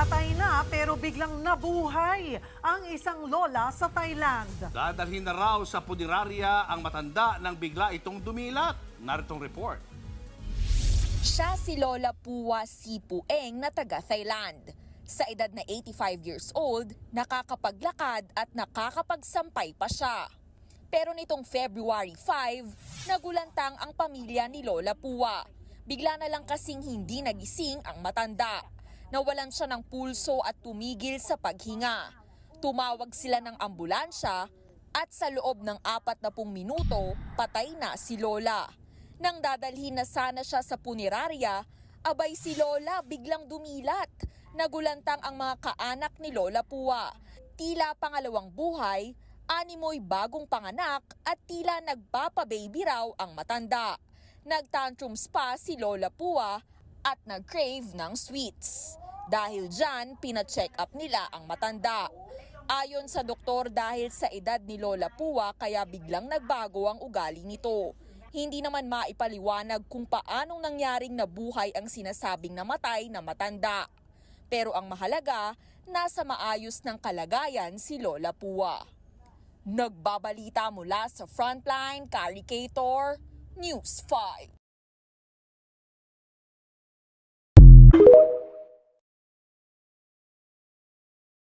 Patay na pero biglang nabuhay ang isang lola sa Thailand. Dadalhin na raw sa punerarya ang matanda nang bigla itong dumilat. Naritong report. Siya si Lola Puwa Sipueng na taga Thailand. Sa edad na 85 years old, nakakapaglakad at nakakapagsampay pa siya. Pero nitong February 5, nagulantang ang pamilya ni Lola Puwa. Bigla na lang kasing hindi nagising ang matanda. Nawalan siya ng pulso at tumigil sa paghinga. Tumawag sila ng ambulansya at sa loob ng 40 minuto, patay na si Lola. Nang dadalhin na sana siya sa punerarya, abay si Lola biglang dumilat. Nagulantang ang mga kaanak ni Lola Puwa. Tila pangalawang buhay, animoy bagong panganak at tila nagpapababy raw ang matanda. Nagtantrums pa si Lola Puwa at nag-crave ng sweets. Dahil dyan, pina-check up nila ang matanda. Ayon sa doktor dahil sa edad ni Lola Puwa kaya biglang nagbago ang ugali nito. Hindi naman maipaliwanag kung paanong nangyaring nabuhay ang sinasabing namatay na matanda. Pero ang mahalaga, nasa maayos ng kalagayan si Lola Puwa. Nagbabalita mula sa Frontline, Caricator, News 5.